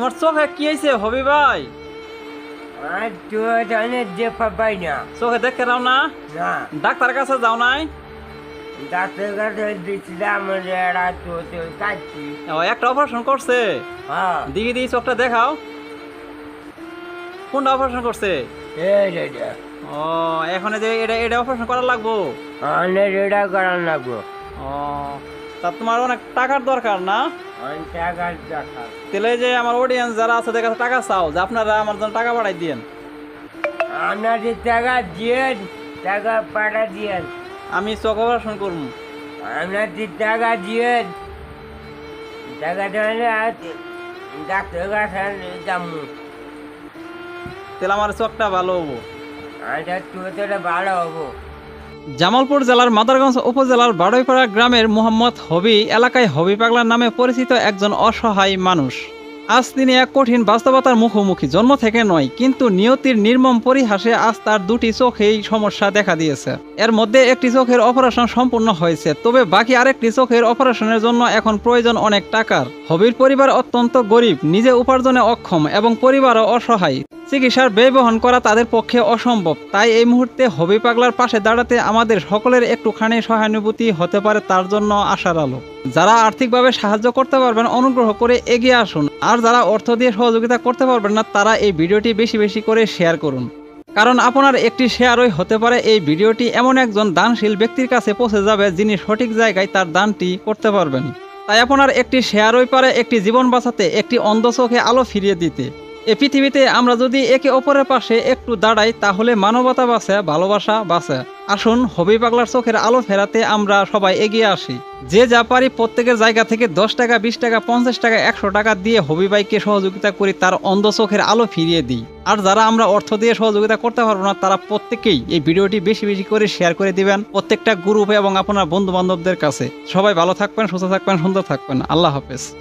তোমার চোখে কি হয়েছে হবি ভাই? আর তো জানে যে পাই না। চোখে দেখতে নাও না। না। ডাক্তার কাছে যাও নাই? ডাক্তার কাছে কাটছি ও, একটা অপারেশন করছে? হ্যাঁ। দিকে দিয়ে চোখটা দেখাও। কোনটা অপারেশন করছে? ও এখন যে এটা এটা অপারেশন করা লাগবো? এটা করার লাগবো। ও তা তোমার অনেক টাকার দরকার না? টাকার দরকার। তাহলে যে আমার অডিয়েন্স যারা আছে তাদের কাছে টাকা চাও যে আপনারা আমার জন্য টাকা পাঠাই দিয়েন। আপনাদের টাকা দিয়েন টাকা পাঠা দিয়েন। আমি চোখ অপারেশন করব। আপনাদের টাকা দিয়েন। টাকা দিলে ডাক্তার কাছে যাব। তাহলে আমার চোখটা ভালো হব। আচ্ছা তোর ভালো হব। জামালপুর জেলার মাদারগঞ্জ উপজেলার বাড়ইপাড়া গ্রামের মোহাম্মদ হবি এলাকায় হবি পাগলা নামে পরিচিত একজন অসহায় মানুষ। আজ তিনি এক কঠিন বাস্তবতার মুখোমুখি, জন্ম থেকে নয়, কিন্তু নিয়তির নির্মম পরিহাসে আজ তার দুটি চোখেই সমস্যা দেখা দিয়েছে। এর মধ্যে একটি চোখের অপারেশন সম্পূর্ণ হয়েছে, তবে বাকি আরেকটি চোখের অপারেশনের জন্য এখন প্রয়োজন অনেক টাকার। হবির পরিবার অত্যন্ত গরিব, নিজে উপার্জনে অক্ষম এবং পরিবারও অসহায়। চিকিৎসার ব্যয় বহন করা তাদের পক্ষে অসম্ভব। তাই এই মুহূর্তে হবি পাগলার পাশে দাঁড়াতে আমাদের সকলের একটুখানি সহানুভূতি হতে পারে তার জন্য আশার আলো। যারা আর্থিকভাবে সাহায্য করতে পারবেন, অনুগ্রহ করে এগিয়ে আসুন। আর যারা অর্থ দিয়ে সহযোগিতা করতে পারবেন না, তারা এই ভিডিওটি বেশি বেশি করে শেয়ার করুন। কারণ আপনার একটি শেয়ারই হতে পারে এই ভিডিওটি এমন একজন দানশীল ব্যক্তির কাছে পৌঁছে যাবে যিনি সঠিক জায়গায় তার দানটি করতে পারবেন। তাই আপনার একটি শেয়ারই পারে একটি জীবন বাঁচাতে, একটি অন্ধ চোখে আলো ফিরিয়ে দিতে। এ পৃথিবীতে আমরা যদি একে অপরের পাশে একটু দাঁড়াই, তাহলে মানবতা বাঁচে, ভালোবাসা বাঁচে। আসুন, হবি পাগলার চোখের আলো ফেরাতে আমরা সবাই এগিয়ে আসি। যে যা পারি প্রত্যেকের জায়গা থেকে দশ টাকা, বিশ টাকা, পঞ্চাশ টাকা, একশো টাকা দিয়ে হবি ভাইকে সহযোগিতা করি, তার অন্ধ চোখের আলো ফিরিয়ে দিই। আর যারা আমরা অর্থ দিয়ে সহযোগিতা করতে পারব না, তারা প্রত্যেকেই এই ভিডিওটি বেশি বেশি করে শেয়ার করে দিবেন প্রত্যেকটা গ্রুপে এবং আপনার বন্ধু বান্ধবদের কাছে। সবাই ভালো থাকবেন, সুস্থ থাকবেন, সুন্দর থাকবেন। আল্লাহ হাফেজ।